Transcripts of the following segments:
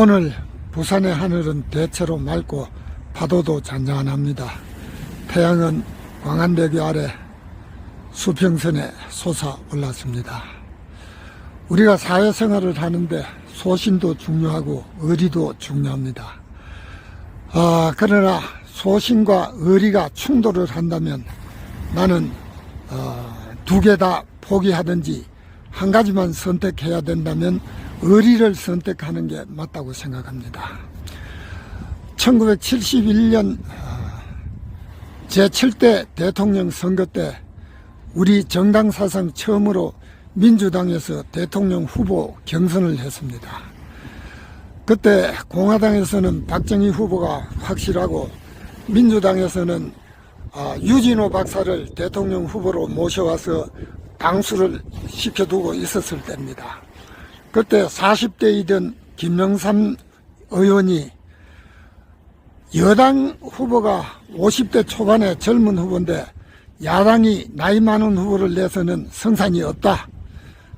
오늘 부산의 하늘은 대체로 맑고 파도도 잔잔합니다. 태양은 광안대교 아래 수평선에 솟아 올랐습니다. 우리가 사회생활을 하는데 소신도 중요하고 의리도 중요합니다. 아, 그러나 소신과 의리가 충돌을 한다면 나는 어, 두 개 다 포기하든지 한 가지만 선택해야 된다면 의리를 선택하는 게 맞다고 생각합니다. 1971년 제7대 대통령 선거 때 우리 정당 사상 처음으로 민주당에서 대통령 후보 경선을 했습니다. 그때 공화당에서는 박정희 후보가 확실하고 민주당에서는 아, 유진호 박사를 대통령 후보로 모셔와서 당수를 시켜두고 있었을 때입니다. 그때 40대이던 김영삼 의원이 여당 후보가 50대 초반의 젊은 후보인데 야당이 나이 많은 후보를 내서는 성산이 없다.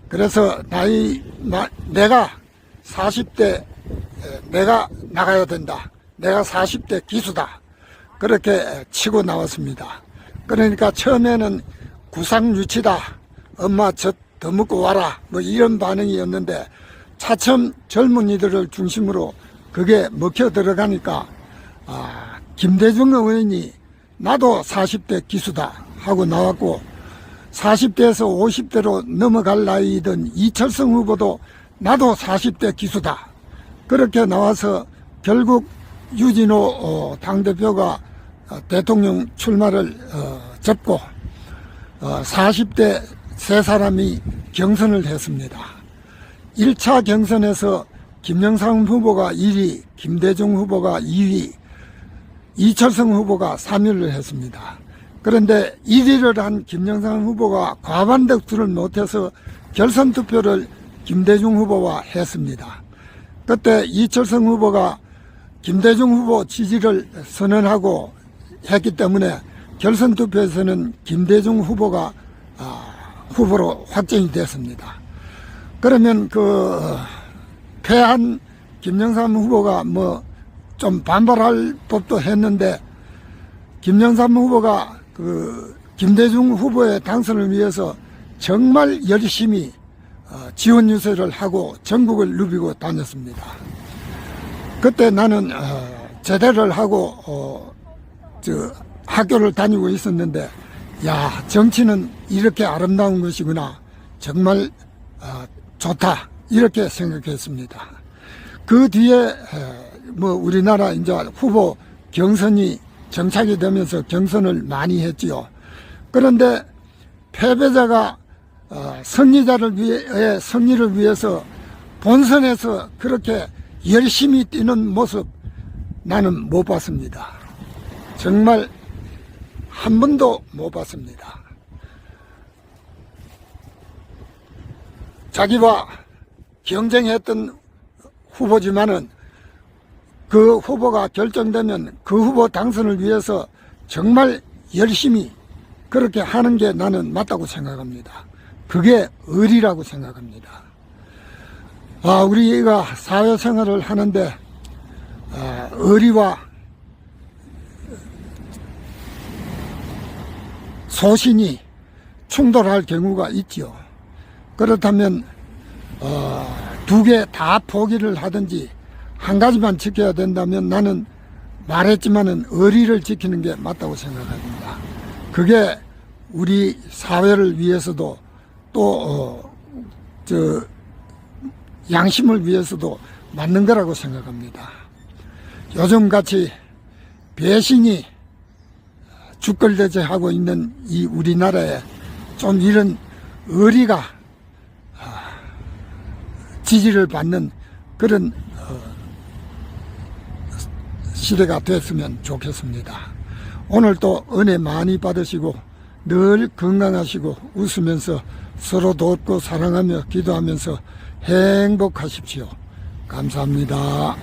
그래서 나이 나- 내가 40대 내가 나가야 된다. 내가 40대 기수다. 그렇게 치고 나왔습니다. 그러니까 처음에는 구상유치다. 엄마 젖 더 먹고 와라. 뭐 이런 반응이었는데 차츰 젊은이들을 중심으로 그게 먹혀 들어가니까 아, 김대중 의원이 나도 40대 기수다 하고 나왔고 40대에서 50대로 넘어갈 나이던 이철성 후보도 나도 40대 기수다. 그렇게 나와서 결국 유진호 어, 당대표가 어, 대통령 출마를 어, 접고 어, 40대 세 사람이 경선을 했습니다. 1차 경선에서 김영삼 후보가 1위, 김대중 후보가 2위, 이철성 후보가 3위를 했습니다. 그런데 1위를 한 김영삼 후보가 과반 득표를 못해서 결선 투표를 김대중 후보와 했습니다. 그때 이철성 후보가 김대중 후보 지지를 선언하고 했기 때문에 결선 투표에서는 김대중 후보가 아, 후보로 확정이 됐습니다. 그러면 그 패한 김영삼 후보가 뭐 좀 반발할 법도 했는데 김영삼 후보가 그 김대중 후보의 당선을 위해서 정말 열심히 어, 지원 유세를 하고 전국을 누비고 다녔습니다. 그때 나는 어, 제대를 하고 어, 저 학교를 다니고 있었는데 야 정치는 이렇게 아름다운 것이구나 정말 어, 좋다 이렇게 생각했습니다. 그 뒤에 에, 뭐 우리나라 이제 후보 경선이 정착이 되면서 경선을 많이 했지요. 그런데 패배자가 어, 승리자를 위해 승리를 위해서 본선에서 그렇게 열심히 뛰는 모습 나는 못 봤습니다. 정말 한 번도 못 봤습니다. 자기와 경쟁했던 후보지만은 그 후보가 결정되면 그 후보 당선을 위해서 정말 열심히 그렇게 하는 게 나는 맞다고 생각합니다. 그게 의리라고 생각합니다. 아, 우리가 사회생활을 하는데 아, 의리와 소신이 충돌할 경우가 있지요. 그렇다면 어, 두 개 다 포기를 하든지 한 가지만 지켜야 된다면 나는 말했지만은 의리를 지키는 게 맞다고 생각합니다. 그게 우리 사회를 위해서도 또, 어, 저, 양심을 위해서도 맞는 거라고 생각합니다. 요즘 같이 배신이 죽걸대제하고 있는 이 우리나라에 좀 이런 의리가 아, 지지를 받는 그런 어, 시대가 됐으면 좋겠습니다. 오늘 또 은혜 많이 받으시고 늘 건강하시고 웃으면서 서로 돕고 사랑하며 기도하면서 행복하십시오. 감사합니다.